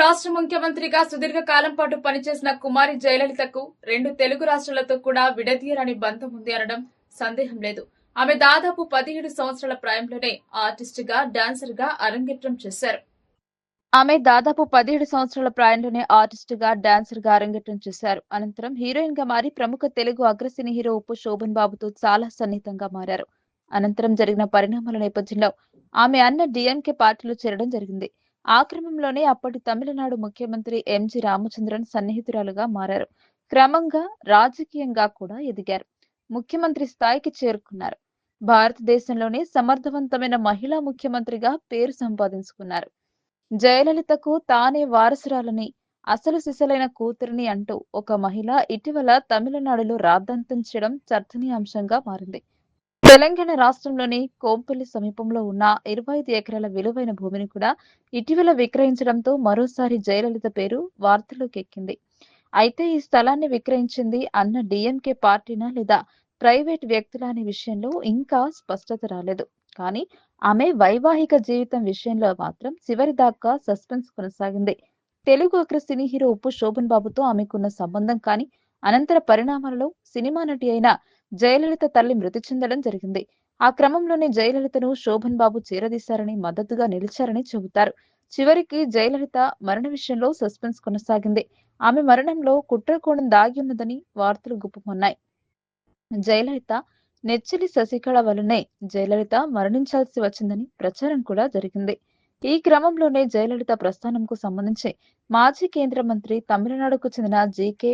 రాష్ట్ర ముఖ్యమంత్రిగా సుదీర్ఘ కాలం పాటు పనిచేసిన కుమారి జయలలితకు రెండు తెలుగు రాష్ట్రాలతో కూడా విడదీయరాని బంధం ఉంది అనడం సందేహం లేదు. ఆమె దాదాపు పదిహేడు సంవత్సరాల ప్రాయంలోనే ఆర్టిస్ట్గా డాన్సర్గా అరంగేట్రం చేశారు. ఆమె దాదాపు పదిహేడు సంవత్సరాల ప్రాయంలోనే ఆర్టిస్ట్గా డాన్సర్గా అరంగేట్రం చేశారు. అనంతరం హీరోయిన్గా మారి ప్రముఖ తెలుగు అగ్రసినీ హీరో ఉప్పు శోభన్ బాబుతో చాలా సన్నిహితంగా మారారు. అనంతరం జరిగిన పరిణామాల నేపథ్యంలో ఆమె అన్న డిఎంకే పార్టీలో చేరడం జరిగింది. ఆ క్రమంలోనే అప్పటి తమిళనాడు ముఖ్యమంత్రి ఎంజి రామచంద్రన్ సన్నిహితురాలుగా మారారు. క్రమంగా రాజకీయంగా కూడా ఎదిగారు. ముఖ్యమంత్రి స్థాయికి చేరుకున్నారు. భారతదేశంలోనే సమర్థవంతమైన మహిళా ముఖ్యమంత్రిగా పేరు సంపాదించుకున్నారు. జయలలితకు తానే వారసురాలని అసలు సిసలైన కూతురిని అంటూ ఒక మహిళ ఇటీవల తమిళనాడులో రాద్ధాంతం చేయడం చర్చనీయాంశంగా మారింది. తెలంగాణ రాష్ట్రంలోని కోంపల్లి సమీపంలో ఉన్న ఇరవై ఐదు ఎకరాల విలువైన భూమిని కూడా ఇటీవల విక్రయించడంతో మరోసారి జయలలిత పేరు వార్తల్లోకి ఎక్కింది అయితే ఈ స్థలాన్ని విక్రయించింది అన్న డిఎంకే పార్టీనా లేదా ప్రైవేట్ వ్యక్తుల అనే విషయంలో ఇంకా స్పష్టత రాలేదు. కానీ ఆమె వైవాహిక జీవితం విషయంలో మాత్రం చివరి దాకా సస్పెన్స్ కొనసాగింది. తెలుగు అగ్ర సినీ హీరో ఉప్పు శోభన్ బాబుతో ఆమెకున్న సంబంధం కానీ అనంతర పరిణామాలలో సినిమా నటి అయిన జయలలిత తల్లి మృతి చెందడం జరిగింది. ఆ క్రమంలోనే జయలలితను శోభన్ బాబు చేరదీశారని మద్దతుగా నిలిచారని చెబుతారు. చివరికి జయలలిత మరణ విషయంలో సస్పెన్స్ కొనసాగింది. ఆమె మరణంలో కుట్రకోణం దాగి ఉన్నదని వార్తలు గుప్పమన్నాయి జయలలిత నెచ్చిలి శశికళ వలనే జయలలిత మరణించాల్సి వచ్చిందని ప్రచారం కూడా జరిగింది. ఈ క్రమంలోనే జయలలిత ప్రస్థానంకు సంబంధించి మాజీ కేంద్ర మంత్రి తమిళనాడుకు చెందిన జీకే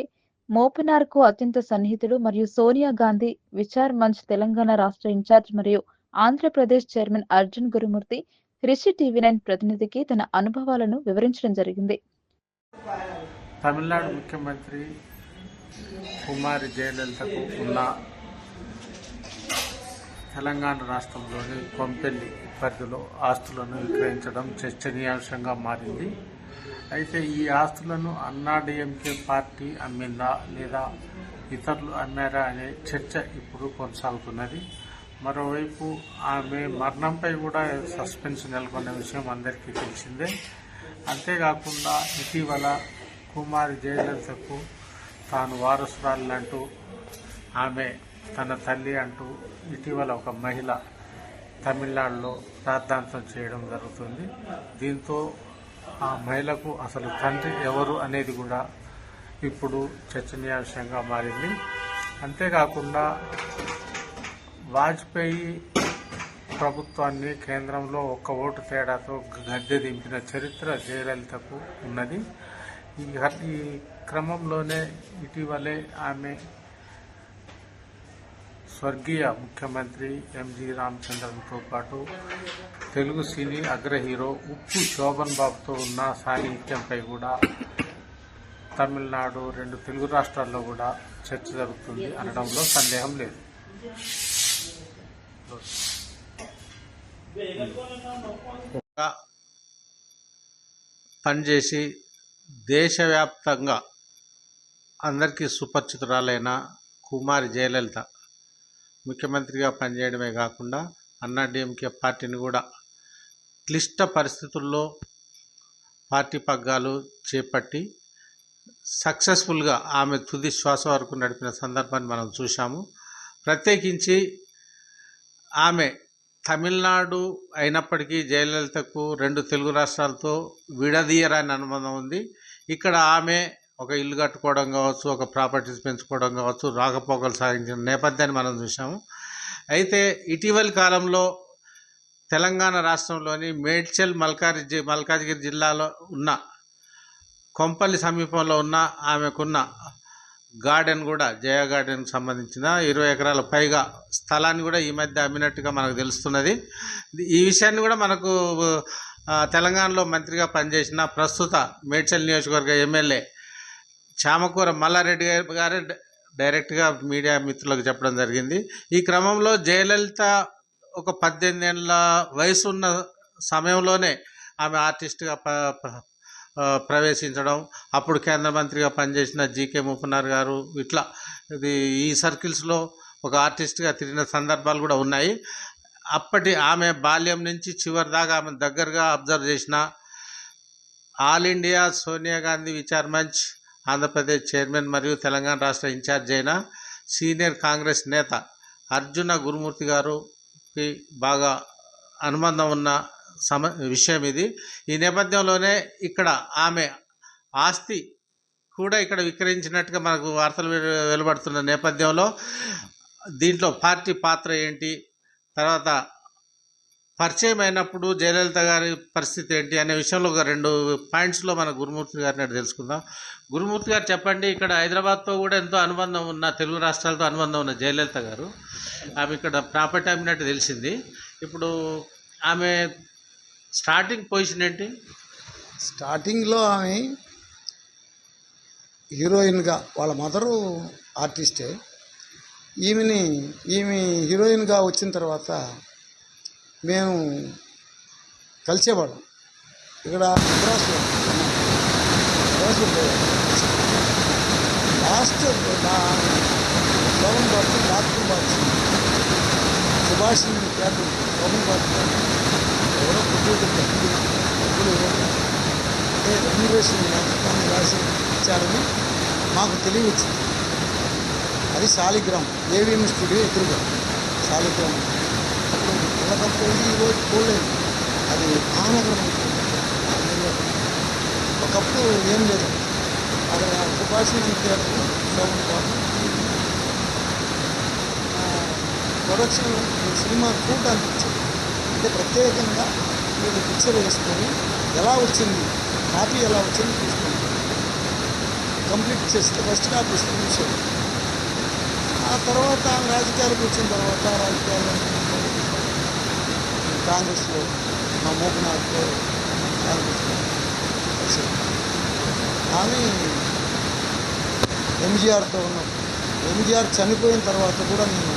మోపనార్కు అత్యంత సన్నిహితుడు మరియు సోనియా గాంధీ విచార్ మంచ్ తెలంగాణ రాష్ట్ర ఇన్ఛార్జ్ మరియు Andhra Pradesh chairman Arjun Gurumurthy Rishi TV nine ప్రతినిధికి తన అనుభవాలను వివరించడం జరిగింది. తమిళనాడు ముఖ్యమంత్రి కుమారి జయలలితకు ఉన్న తెలంగాణ రాష్ట్రంలోని కొంపెల్లి పరిధిలో ఆస్తులను విక్రయించడం చర్చనీయాంశంగా మారింది. అయితే ఈ ఆస్తులను అన్నాడీఎంకే పార్టీ అమ్మిందా లేదా ఇతరులు అమ్మారా అనే చర్చ ఇప్పుడు కొనసాగుతున్నది. మరోవైపు ఆమె మరణంపై కూడా సస్పెన్స్ నెలకొన్న విషయం అందరికీ తెలిసిందే. అంతేకాకుండా ఇటీవల కుమారి జయలలితకు తాను వారసురాలంటూ ఆమె తన తల్లి అంటూ ఇటీవల ఒక మహిళ తమిళనాడులో ప్రార్థాంతం చేయడం జరుగుతుంది. దీంతో ఆ మహిళకు అసలు తండ్రి ఎవరు అనేది కూడా ఇప్పుడు చర్చనీయాంశంగా మారింది. అంతేకాకుండా వాజ్పేయి ప్రభుత్వాన్ని కేంద్రంలో ఒక్క ఓటు తేడాతో గద్దె దింపిన చరిత్ర జయలలితకు ఉన్నది. ఈ ఈ క్రమంలోనే ఇటీవలే ఆమె స్వర్గీయ ముఖ్యమంత్రి ఎంజి రామచంద్రన్తో పాటు తెలుగు సినీ అగ్ర హీరో ఉప్పు శోభన్ బాబుతో ఉన్న సాన్నిహిత్యంపై కూడా తమిళనాడు రెండు తెలుగు రాష్ట్రాల్లో కూడా చర్చ జరుగుతుంది అనడంలో సందేహం లేదు. పనిచేసి దేశవ్యాప్తంగా అందరికీ సుపరిచితురాలైన కుమారి జయలలిత ముఖ్యమంత్రిగా పనిచేయడమే కాకుండా అన్నాడీఎంకే పార్టీని కూడా క్లిష్ట పరిస్థితుల్లో పార్టీ పగ్గాలు చేపట్టి సక్సెస్ఫుల్గా ఆమె తుది శ్వాస వరకు నడిపిన సందర్భాన్ని మనం చూశాము. ప్రత్యేకించి ఆమె తమిళనాడు అయినప్పటికీ జయలలితకు రెండు తెలుగు రాష్ట్రాలతో విడదీయరాని అనుబంధం ఉంది. ఇక్కడ ఆమె ఒక ఇల్లు కట్టుకోవడం కావచ్చు ఒక ప్రాపర్టీస్ పెంచుకోవడం కావచ్చు రాకపోకలు సాగించిన నేపథ్యాన్ని మనం చూసాము అయితే ఇటీవలి కాలంలో తెలంగాణ రాష్ట్రంలోని మేడ్చల్ మల్కారి మల్కాజ్గిరి జిల్లాలో ఉన్న కొంపల్లి సమీపంలో ఉన్న ఆమెకున్న గార్డెన్ కూడా జయ గార్డెన్కి సంబంధించిన ఇరవై ఎకరాల పైగా స్థలాన్ని కూడా ఈ మధ్య అమ్మినట్టుగా మనకు తెలుస్తున్నది. ఈ విషయాన్ని కూడా మనకు తెలంగాణలో మంత్రిగా పనిచేసిన ప్రస్తుత మేడ్చల్ నియోజకవర్గ ఎమ్మెల్యే చామకూర మల్లారెడ్డి గారు గారే డైరెక్ట్గా మీడియా మిత్రులకు చెప్పడం జరిగింది. ఈ క్రమంలో జయలలిత ఒక పద్దెనిమిది ఏళ్ళ వయసు ఉన్న సమయంలోనే ఆమె ఆర్టిస్ట్గా ప్రవేశించడం అప్పుడు కేంద్ర మంత్రిగా పనిచేసిన జీకే ముప్పనార్ గారు ఇట్లా ఇది ఈ సర్కిల్స్లో ఒక ఆర్టిస్ట్గా తిరిగిన సందర్భాలు కూడా ఉన్నాయి. అప్పటి ఆమె బాల్యం నుంచి చివరి దాకా ఆమె దగ్గరగా అబ్జర్వ్ చేసిన all India Sonia Gandhi Vichar Manch Andhra Pradesh chairman మరియు తెలంగాణ రాష్ట్ర ఇన్ఛార్జ్ అయిన సీనియర్ కాంగ్రెస్ నేత అర్జున గురుమూర్తి గారుకి బాగా అనుబంధం ఉన్న సమ విషయం ఇది. ఈ నేపథ్యంలోనే ఇక్కడ ఆమె ఆస్తి కూడా ఇక్కడ విక్రయించినట్టుగా మనకు వార్తలు వెలు- వెలువడుతున్న నేపథ్యంలో దీంట్లో పార్టీ పాత్ర ఏంటి? తర్వాత పరిచయం అయినప్పుడు జయలలిత గారి పరిస్థితి ఏంటి అనే విషయంలో ఒక రెండు పాయింట్స్లో మన గురుమూర్తి గారిని తెలుసుకుందాం. గురుమూర్తి గారు చెప్పండి ఇక్కడ హైదరాబాద్తో కూడా ఎంతో అనుబంధం ఉన్న తెలుగు రాష్ట్రాలతో అనుబంధం ఉన్న జయలలిత గారు. ఆమె ఇక్కడ ప్రాపర్టీ అమ్మినట్టు తెలిసింది. ఇప్పుడు ఆమె స్టార్టింగ్ పొజిషన్ ఏంటి? స్టార్టింగ్లో ఆమె హీరోయిన్గా వాళ్ళ మదరు ఆర్టిస్టే ఈమెని ఈమె హీరోయిన్గా వచ్చిన తర్వాత మేము కలిసేవాళ్ళం. ఇక్కడ మద్రాసులో మద్రాసులో లాస్ట్ నా శోభన్ బాబు డాక్టర్ బాబు సుభాష్ ఖ్యాతి పవన్ బాబు ఎవరో కుటుంబ డబ్బులు డబ్బులు అంటే రెమ్యునరేషన్ జ్ఞాపకాన్ని రాసి ఇచ్చారని మాకు తెలియచ్చింది అది శాలిగ్రామం ఏవిఎం స్టూడియో ఎదురుగా. శాలిగ్రామం అప్పుడు ఈరోజు పోలేదు అది మహానగరం అందులో ఒకప్పుడు ఏం లేదు అక్కడ Subhash theatre Shobhan Babu production cinema చూడడానికి వచ్చారు అంటే ప్రత్యేకంగా మీరు పిక్చర్ వేసుకొని ఎలా వచ్చింది కాపీ ఎలా వచ్చింది చూసుకుంటారు కంప్లీట్ చేస్తే ఫస్ట్ కాపీ ఇస్తుంది ఆ తర్వాత రాజకీయాలకు వచ్చిన తర్వాత రాజకీయాలు కాంగ్రెస్లో మా మోకనాథ్తో కాంగ్రెస్లో ఆమె ఎంజీఆర్తో ఉన్నాం. ఎంజీఆర్ చనిపోయిన తర్వాత కూడా నేను